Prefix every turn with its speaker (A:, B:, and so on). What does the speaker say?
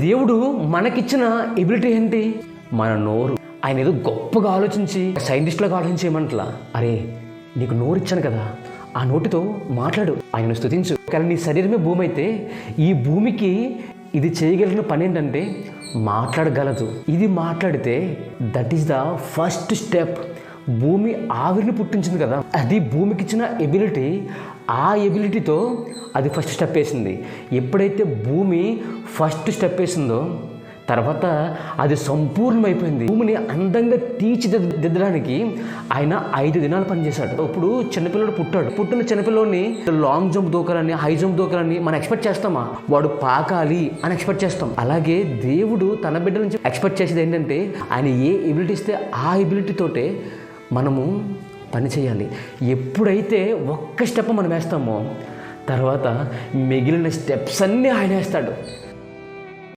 A: దేవుడు మనకిచ్చిన ఎబిలిటీ ఏంటి? మన నోరు. ఆయన ఏదో గొప్పగా ఆలోచించి సైంటిస్టులకు ఆలోచించేయమంటలా అరే నీకు నోరు ఇచ్చాను కదా. ఆ నోటితో మాట్లాడు. ఆయనను స్థుతించు కానీ నీ శరీరమే భూమి అయితే ఈ భూమికి ఇది చేయగలిగిన పని ఏంటంటే మాట్లాడగలదు. ఇది మాట్లాడితే that is the first step భూమి ఆవిరిని పుట్టించింది కదా. అది భూమికి ఇచ్చిన ఎబిలిటీ ఆ ఎబిలిటీతో అది ఫస్ట్ స్టెప్ వేసింది. ఎప్పుడైతే భూమి ఫస్ట్ స్టెప్ వేసిందో తర్వాత అది సంపూర్ణమైపోయింది. భూమిని అందంగా తీర్చిదిద్దడానికి ఆయన ఐదు దినాలు పనిచేశాడు. ఇప్పుడు చిన్నపిల్లడు పుట్టాడు. పుట్టిన చిన్నపిల్లోని లాంగ్ జంప్ దూకాలని హై జంప్ దూకాలని మనం ఎక్స్పెక్ట్ చేస్తామా? వాడు పాకాలి అని ఎక్స్పెక్ట్ చేస్తాం. అలాగే దేవుడు తన బిడ్డ నుంచి ఎక్స్పెక్ట్ చేసేది ఏంటంటే ఆయన ఏ ఎబిలిటీ ఇస్తే ఆ ఎబిలిటీ తోటే మనము పని చేయాలి. ఎప్పుడైతే ఒక్క స్టెప్ మనం వేస్తామో తర్వాత మిగిలిన స్టెప్స్ అన్నీ ఆయన వేస్తాడు.